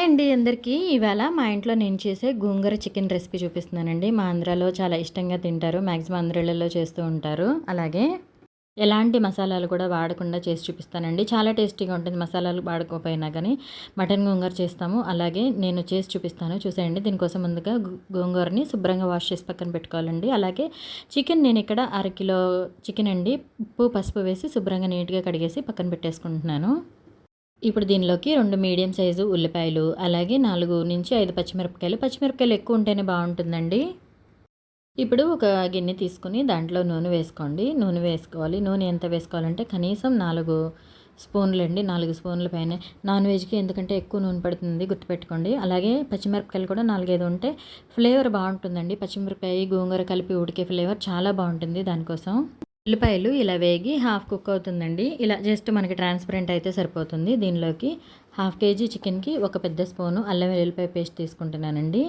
అండి అందరికీ ఇవాళ మా ఇంట్లో నేను చేసే గోంగూర చికెన్ రెసిపీ చూపిస్తున్నానండి. మా ఆంధ్రాలో చాలా ఇష్టంగా తింటారు. మ్యాక్సిమం ఆంధ్రాలలో చేస్తూ ఉంటారు. అలాగే ఎలాంటి మసాలాలు కూడా వాడకుండా చేసి చూపిస్తానండి. చాలా టేస్టీగా ఉంటుంది. మసాలాలు వాడకపోయినా కానీ మటన్ గోంగూర చేస్తాము. అలాగే నేను చేసి చూపిస్తాను. చూసేయండి. దీనికోసం ముందుగా గోంగూరని శుభ్రంగా వాష్ చేసి పక్కన పెట్టుకోవాలండి. అలాగే చికెన్ నేను ఇక్కడ అరకిలో చికెన్ అండి. ఉప్పు పసుపు వేసి శుభ్రంగా నీట్గా కడిగేసి పక్కన పెట్టేసుకుంటున్నాను. ఇప్పుడు దీనిలోకి రెండు మీడియం సైజు ఉల్లిపాయలు అలాగే నాలుగు నుంచి ఐదు పచ్చిమిరపకాయలు. పచ్చిమిరపకాయలు ఎక్కువ ఉంటేనే బాగుంటుందండి. ఇప్పుడు ఒక గిన్నె తీసుకుని దాంట్లో నూనె వేసుకోండి. నూనె వేసుకోవాలి. నూనె ఎంత వేసుకోవాలంటే కనీసం నాలుగు స్పూన్లు అండి. నాలుగు స్పూన్ల పైన. నాన్ వెజ్కి ఎందుకంటే ఎక్కువ నూనె పడుతుంది గుర్తుపెట్టుకోండి. అలాగే పచ్చిమిరపకాయలు కూడా నాలుగైదు ఉంటే ఫ్లేవర్ బాగుంటుందండి. పచ్చిమిరపకాయ గోంగూర కలిపి ఉడికే ఫ్లేవర్ చాలా బాగుంటుంది దానికోసం. ఉల్లిపాయలు ఇలా వేగి హాఫ్ కుక్ అవుతుందండి. ఇలా జస్ట్ మనకి ట్రాన్స్పరెంట్ అయితే సరిపోతుంది. దీనిలోకి హాఫ్ కేజీ చికెన్కి ఒక పెద్ద స్పూను అల్లం వెల్లుల్లిపాయ పేస్ట్ తీసుకుంటున్నానండి.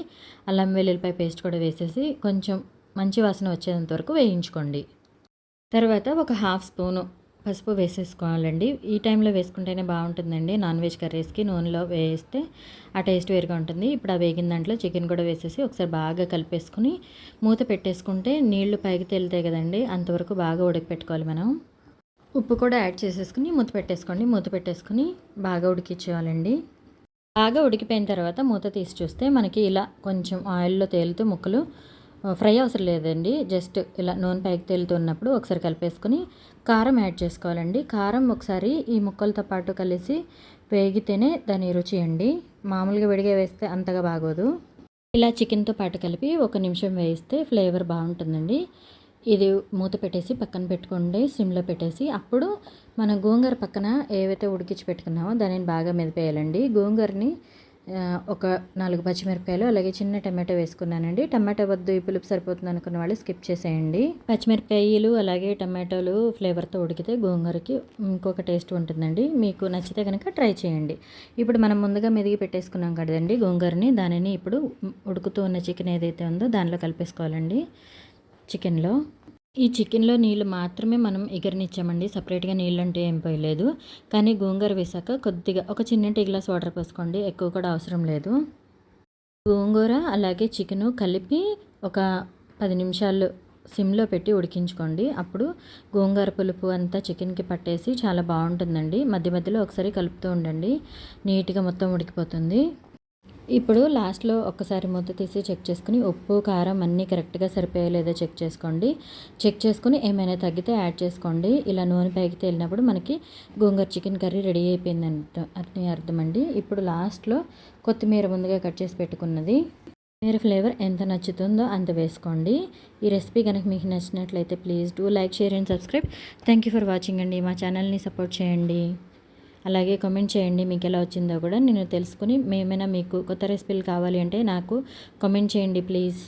అల్లం వెల్లుల్లిపాయ పేస్ట్ కూడా వేసేసి కొంచెం మంచి వాసన వచ్చేంత వరకు వేయించుకోండి. తర్వాత ఒక హాఫ్ స్పూను పసుపు వేసేసుకోవాలండి. ఈ టైంలో వేసుకుంటేనే బాగుంటుందండి. నాన్ వెజ్ కర్రీస్కి నూనెలో వేస్తే ఆ టేస్ట్ వేరుగా ఉంటుంది. ఇప్పుడు ఆ వేగిన దాంట్లో చికెన్ కూడా వేసేసి ఒకసారి బాగా కలిపేసుకుని మూత పెట్టేసుకుంటే నీళ్ళు పైకి తేలుతాయి కదండి. అంతవరకు బాగా ఉడకపెట్టుకోవాలి మనం. ఉప్పు కూడా యాడ్ చేసేసుకుని మూత పెట్టేసుకోండి. మూత పెట్టేసుకుని బాగా ఉడికించేయాలండి బాగా ఉడికిపోయిన తర్వాత మూత తీసి చూస్తే మనకి ఇలా కొంచెం ఆయిల్లో తేలుతూ ముక్కలు ఫ్రై అవసరం లేదండి. జస్ట్ ఇలా నూనె పైకి తేలుతున్నప్పుడు ఒకసారి కలిపేసుకొని కారం యాడ్ చేసుకోవాలండి. కారం ఒకసారి ఈ ముక్కలతో పాటు కలిసి వేగితేనే దాని రుచి అండి. మామూలుగా విడిగా వేస్తే అంతగా బాగోదు. ఇలా చికెన్తో పాటు కలిపి ఒక నిమిషం వేయిస్తే ఫ్లేవర్ బాగుంటుందండి. ఇది మూత పెట్టేసి పక్కన పెట్టుకోండి. సిమ్లో పెట్టేసి అప్పుడు మన గోంగూర పక్కన ఏవైతే ఉడికించి పెట్టుకున్నామో దానిని బాగా మెదిపేయాలండి. గోంగూరని ఒక నాలుగు పచ్చిమిరపకాయలు అలాగే చిన్న టమాటో వేసుకున్నానండి. టమాటో వద్దు ఈ పులుపు సరిపోతుంది అనుకున్న వాళ్ళు స్కిప్ చేసేయండి. పచ్చిమిరపకాయలు అలాగే టమాటోలు ఫ్లేవర్తో ఉడికితే గోంగూరకి ఇంకొక టేస్ట్ ఉంటుందండి. మీకు నచ్చితే కనుక ట్రై చేయండి. ఇప్పుడు మనం ముందుగా మెదిగి పెట్టేసుకున్నాం కదండి గోంగూరని. దానిని ఇప్పుడు ఉడుకుతూ ఉన్న చికెన్ ఏదైతే ఉందో దానిలో కలిపేసుకోవాలండి. చికెన్లో ఈ చికెన్లో నీళ్ళు మాత్రమే మనం ఎగరనిచ్చామండి. సపరేట్గా నీళ్ళు అంటే ఏం పోయలేదు. కానీ గోంగూర వేసాక కొద్దిగా ఒక చిన్న టీ గ్లాస్ వాటర్ పోసుకోండి. ఎక్కువ కూడా అవసరం లేదు. గోంగూర అలాగే చికెను కలిపి ఒక పది నిమిషాలు సిమ్లో పెట్టి ఉడికించుకోండి. అప్పుడు గోంగూర పులుపు అంతా చికెన్కి పట్టేసి చాలా బాగుంటుందండి. మధ్య మధ్యలో ఒకసారి కలుపుతూ ఉండండి. నీట్గా మొత్తం ఉడికిపోతుంది. ఇప్పుడు లాస్ట్లో ఒక్కసారి మూత తీసి చెక్ చేసుకుని ఉప్పు కారం అన్నీ కరెక్ట్గా సరిపోయలేదో చెక్ చేసుకోండి. చెక్ చేసుకుని ఏమైనా తగ్గితే యాడ్ చేసుకోండి. ఇలా నూనె పైకి తేలినప్పుడు మనకి గోంగూర చికెన్ కర్రీ రెడీ అయిపోయింది అర్థం అని అర్థం అండి. ఇప్పుడు లాస్ట్లో కొత్తిమీర ముందుగా కట్ చేసి పెట్టుకున్నది. మీర ఫ్లేవర్ ఎంత నచ్చుతుందో అంత వేసుకోండి. ఈ రెసిపీ కనుక మీకు నచ్చినట్లయితే please do like share and subscribe. Thank you for watching అండి. మా ఛానల్ని సపోర్ట్ చేయండి. అలాగే కామెంట్ చేయండి మీకు ఎలా వచ్చిందో కూడా నేను తెలుసుకుని మేమైనా మీకు కొత్త రెసిపీలు కావాలి అంటే నాకు కామెంట్ చేయండి ప్లీజ్